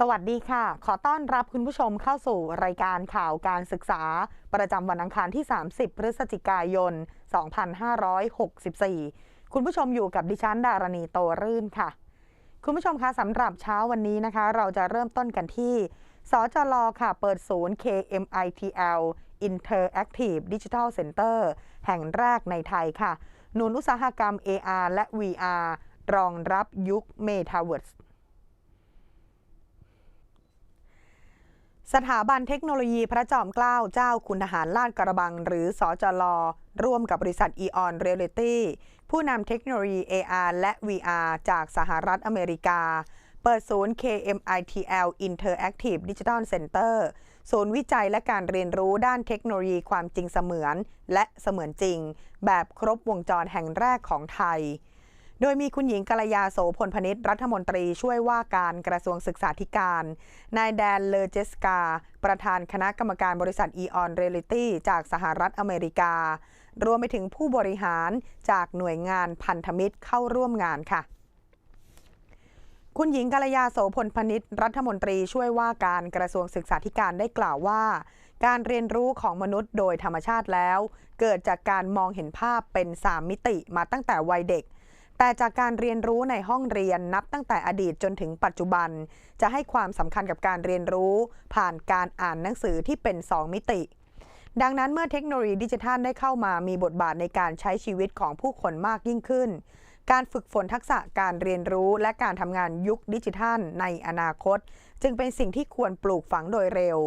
สวัสดีค่ะ ขอต้อนรับคุณผู้ชมเข้าสู่รายการข่าวการศึกษา ประจำวันอังคารที่ 30 พฤศจิกายน 2564 คุณผู้ชมอยู่กับดิฉันดารณีโตรื่นค่ะ คุณผู้ชมคะสำหรับเช้าวันนี้นะคะ เราจะเริ่มต้นกันที่ สจลค่ะ เปิดศูนย์ KMITL Interactive Digital Center แห่งแรกในไทยค่ะหนุนอุตสาหกรรม AR และ VR รองรับยุค Metaverse สถาบันเทคโนโลยีพระจอมเกล้าเจ้าคุณทหารลาดกระบัง หรือสอจลร่วมกับบริษัท Eon Reality ผู้นำเทคโนโลยี AR และ VR จากสหรัฐอเมริกา เปิดศูนย์ KMITL Interactive Digital Center ศูนย์วิจัยและการเรียนรู้ด้านเทคโนโลยีความจริงเสมือน และเสมือนจริง แบบครบวงจรแห่งแรกของไทย โดยมีคุณหญิงกัลยาโสพลพนิษฐ์รัฐมนตรีช่วยว่าการกระทรวงศึกษาธิการ นายแดนเลเจสกา ประธานคณะกรรมการบริษัท Eon Reality จากสหรัฐอเมริกา รวมไปถึงผู้บริหารจากหน่วยงานพันธมิตรเข้าร่วมงานค่ะคุณหญิงกัลยาโสพลพนิษฐ์รัฐมนตรีช่วยว่าการกระทรวงศึกษาธิการได้กล่าวว่า การเรียนรู้ของมนุษย์โดยธรรมชาติแล้ว เกิดจากการมองเห็นภาพเป็น3มิติมาตั้งแต่วัยเด็ก แต่จากการเรียนรู้ในห้องเรียนนับตั้งแต่อดีตจนถึงปัจจุบัน จะให้ความสำคัญกับการเรียนรู้ ผ่านการอ่านหนังสือที่เป็น 2 มิติ ดังนั้นเมื่อเทคโนโลยีดิจิทัลได้เข้ามามีบทบาทในการใช้ชีวิตของผู้คนมากยิ่งขึ้น การฝึกฝนทักษะการเรียนรู้และการทำงานยุคดิจิทัลในอนาคต จึงเป็นสิ่งที่ควรปลูกฝังโดยเร็ว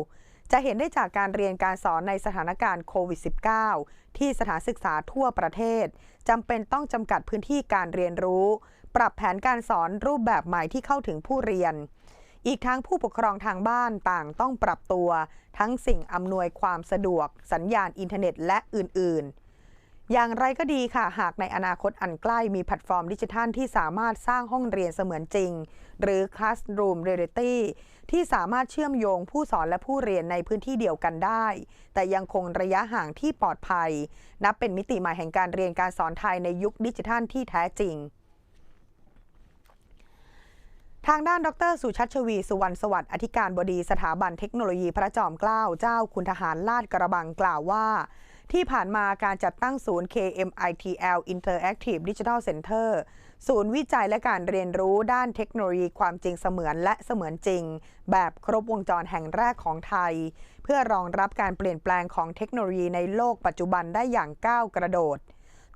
จะเห็นได้จากการเรียนการสอนในสถานการณ์โควิด -19 ที่สถานศึกษาทั่วประเทศจำเป็นต้องจำกัดพื้นที่การเรียนรู้ ปรับแผนการสอนรูปแบบใหม่ที่เข้าถึงผู้เรียน อีกทั้งผู้ปกครองทางบ้านต่างต้องปรับตัว ทั้งสิ่งอำนวยความสะดวก สัญญาณอินเทอร์เน็ตและอื่นๆ อย่างไรก็ดีค่ะ หากในอนาคตอันใกล้มีแพลตฟอร์มดิจิทัลที่สามารถสร้างห้องเรียนเสมือนจริง หรือ Classroom Reality ที่สามารถเชื่อมโยงผู้สอนและผู้เรียนในพื้นที่เดียวกันได้ แต่ยังคงระยะห่างที่ปลอดภัย นับเป็นมิติใหม่แห่งการเรียนการสอนไทยในยุคดิจิทัลที่แท้จริงทางด้านดร สุชัชวี สุวรรณสวัสดิ์ อธิการบดีสถาบันเทคโนโลยีพระจอมเกล้าเจ้าคุณทหารลาดกระบังกล่าวว่า ที่ผ่านมาการจัดตั้งศูนย์ KMITL Interactive Digital Center ศูนย์วิจัยและการเรียนรู้ด้านเทคโนโลยีความจริงเสมือนและเสมือนจริง แบบครบวงจรแห่งแรกของไทย เพื่อรองรับการเปลี่ยนแปลงของเทคโนโลยีในโลกปัจจุบันได้อย่างก้าวกระโดด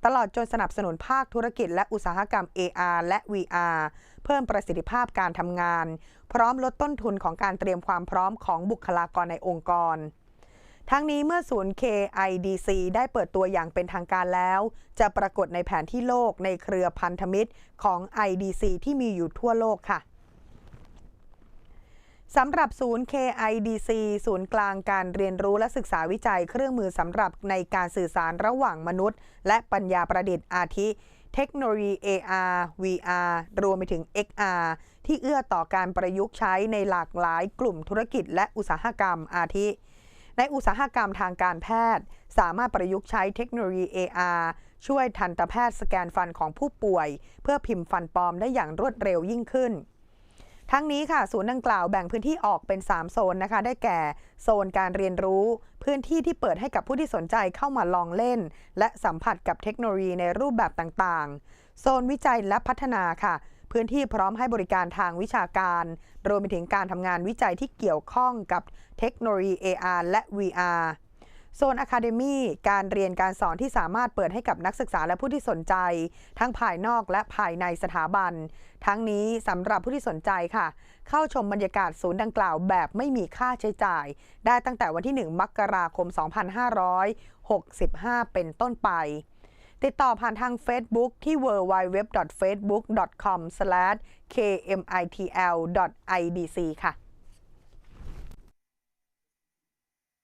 ตลอดจนสนับสนุนภาคธุรกิจและอุตสาหกรรม AR และ VR เพิ่มประสิทธิภาพการทำงาน พร้อมลดต้นทุนของการเตรียมความพร้อมของบุคลากรในองค์กร ทั้งนี้เมื่อศูนย์ KIDC ได้เปิดตัวอย่างเป็นทางการแล้ว จะปรากฏในแผนที่โลกในเครือพันธมิตรของ IDC ที่มีอยู่ทั่วโลกค่ะสำหรับศูนย์ KIDC ศูนย์กลางการเรียนรู้และศึกษาวิจัยเครื่องมือสำหรับในการสื่อสารระหว่างมนุษย์ และปัญญาประดิษฐ์อาทิ เทคโนโลยี AR VR รวมไปถึง XR ที่เอื้อต่อการประยุกต์ใช้ในหลากหลายกลุ่มธุรกิจและอุตสาหกรรมอาทิ ในอุตสาหกรรมทางการแพทย์ สามารถประยุกต์ใช้เทคโนโลยี AR ช่วยทันตแพทย์สแกนฟันของผู้ป่วย เพื่อพิมพ์ฟันปลอมได้อย่างรวดเร็วยิ่งขึ้น ทั้งนี้ค่ะศูนย์ดังกล่าวแบ่งพื้นที่ออกเป็น 3 โซนนะคะ ได้แก่ โซนการเรียนรู้ พื้นที่ที่เปิดให้กับผู้ที่สนใจเข้ามาลองเล่น และสัมผัสกับเทคโนโลยีในรูปแบบต่างๆ โซนวิจัยและพัฒนาค่ะ พื้นที่พร้อมให้บริการทางวิชาการ รวมไปถึงการทำงานวิจัยที่เกี่ยวข้องกับเทคโนโลยี AR และ VR โซนอะคาเดมีการเรียนการสอนที่สามารถเปิดให้กับนักศึกษาและผู้ที่สนใจ ทั้งภายนอกและภายในสถาบัน ทั้งนี้สำหรับผู้ที่สนใจค่ะ เข้าชมบรรยากาศศูนย์ดังกล่าวแบบไม่มีค่าใช้จ่าย ได้ตั้งแต่วันที่ 1 มกราคม 2565 เป็นต้นไป ติดต่อผ่านทาง Facebook ที่ www.facebook.com/kmitl.idc ค่ะ